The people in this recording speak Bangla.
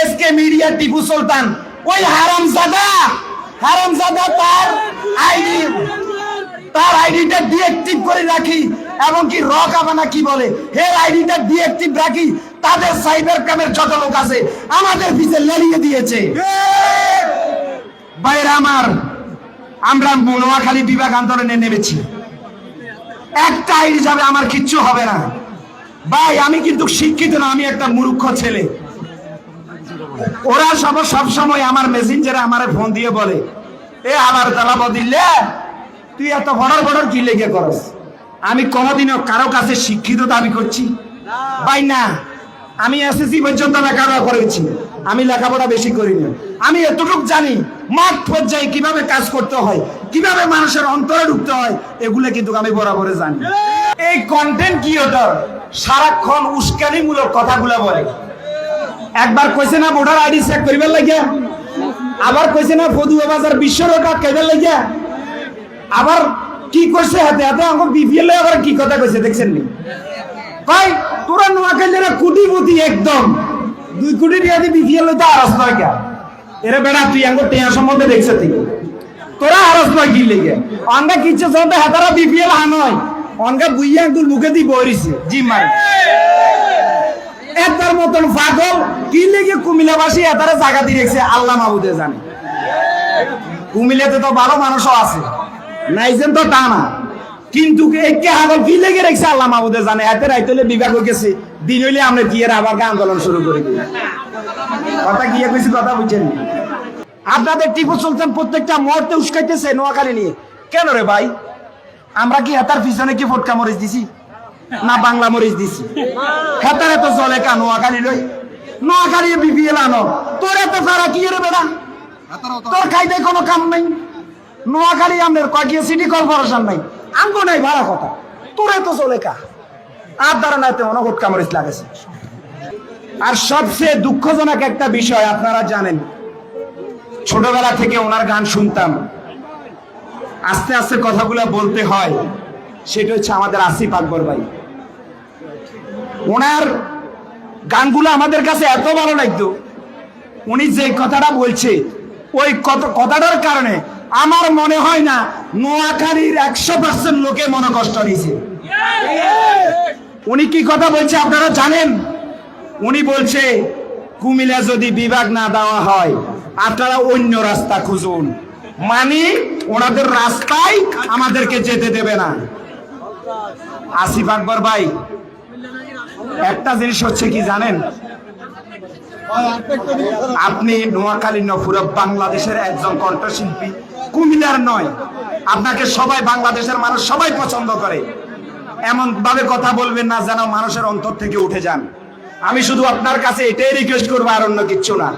SK media Tipu Sultan. ওই হারামজাদা হারামজাদা তার আইডি, তার আইডিটা ডিএক্টিভ করে রাখি এবং কি রক আবানা কি বলে হের আইডিটা ডিএক্টিভ রাখি, তাদের সাইবার ক্রাইমের যত লোক আছে, আমাদের পিছে লড়িয়ে দিয়েছে। বাইরে আমার, আমরা নোয়াখালী বিভাগ আন্দোলনে নেমেছি। একটা আইডি যাবে, আমার কিচ্ছু হবে না। ভাই, আমি কিন্তু শিক্ষিত না, আমি একটা মূর্খ ছেলে। ওরা সব সব সময় আমার মেসেঞ্জারে আমার ফোন দিয়ে বলে, এ আবার তালা বদিল্লে তুই এত বড় বড় কি লেগে করস? আমি কোনোদিনও কারও কাছে শিক্ষিত দাবি করছি। ভাই না, আমি এসএসসি পর্যন্ত লেখাপড়া করেছি। আমি লেখাপড়া বেশি করিনি। আমি এতটুকু জানি মাঠ পর্যায়ে কীভাবে কাজ করতে হয়, কীভাবে মানুষের অন্তরে ঢুকতে হয়, এগুলো কিন্তু আমি বরাবরে জানি। এই কন্টেন্ট ক্রিয়েটর সারাক্ষণ উস্কানিমূলক কথাগুলো বলে। একবার কইছে না ভোটার আইডি চেক করিবার লাগিয়া, আবার কইছে না ফদুয়া বাজার বিশ্ব রেকর্ড কাইবার লাগিয়া। আবার কি করছে হাতে হাতে আমার বিপিএল আবার কি কথা কইছে দেখছেন নি? কই তোরা নোয়াখালীরা কোটিপতি একদম। দুই কোটি টাকা দিয়ে বিপিএল তো আরস নয় কে এরে বেড়া, তুই আঙ্গুর টেয়া সম্বন্ধে দেখছে তুই তোরা আরস নয় কি লেগে? অনগা কিচ্ছে চলতে হাতারা বিপিএল হানয় অনগা বুইয়া আঙ্গুর মুখে দিয়ে বইরিছে জি মাই এতার মতন পাগল, কি লেগে কুমিল্লাবাসী এতারে জায়গা দিয়ে রেখেছে? আল্লাহ মাহবুদে জানে। কুমিল্লাতে তো ভালো মানুষও আছে। নাইছেন তো তা না কিন্তু একে হাগল, কি লেগে রেখেছে? আল্লাহ মাহবুদে জানে। এতে রাইতলে বিভাগ হয়ে গেছে দিন হইলে আমরা গিয়ে আবার আন্দোলন শুরু করে। দিই কথা গিয়ে কইছি কথা বুঝছেন? আপনাদের টিপু সুলতান প্রত্যেকটা মুহূর্তে উস্কাইতেছে নোয়াখালী নিয়ে। কেন রে ভাই? আমরা কি হেতার পিছনে কি ফটকা মরিচ দিছি? না বাংলা মরিচ দিছি। হেতার এত জলে কা নোয়াখালী লই। নোয়াখালী বিপিএল আনো তোর এত ফারা কি রে বেড়া? তোর খাইতে কোনো কাম নাই। নোয়াখালী আমাদের কয়েক সিটি কর্পোরেশন নাই? আমগো নাই ভাড়া কথা। তোর এত চলে কা। আর দ্বারা নাই তেমন ফটকা মরিচ লাগেছে আর সবচেয়ে দুঃখজনক একটা বিষয় আপনারা জানেন। ছোটবেলা থেকে ওনার গান শুনতাম। আস্তে আস্তে কথাগুলো বলতে হয়। সেটা হচ্ছে আমাদের আসিফ আকবর ভাই। ওনার গানগুলো আমাদের কাছে এত ভালো লাগতো। উনি যে কথাটা বলছে, ওই কথাটার কারণে আমার মনে হয় না নোয়াখালীর একশো পার্সেন্ট লোকে মনে কষ্ট নিয়েছে। উনি কি কথা বলছে আপনারা জানেন? উনি বলছে, কুমিল্লা যদি বিভাগ না দেওয়া হয়, আপনারা অন্য রাস্তা খুঁজুন। মানে ওনাদের রাস্তায় আমাদেরকে যেতে দেবে না। আসিফ আকবর ভাই, একটা জিনিস হচ্ছে কি জানেন? আপনি নোয়াখালী নপুর বাংলাদেশের একজন কণ্ঠশিল্পী, কুমিল্লার নয়, আপনাকে সবাই বাংলাদেশের মানুষ সবাই পছন্দ করে। এমন ভাবে কথা বলবেন না যেন মানুষের অন্তর থেকে উঠে যান। আমি শুধু আপনার কাছে এটাই রিকোয়েস্ট করব আর অন্য কিচ্ছু না।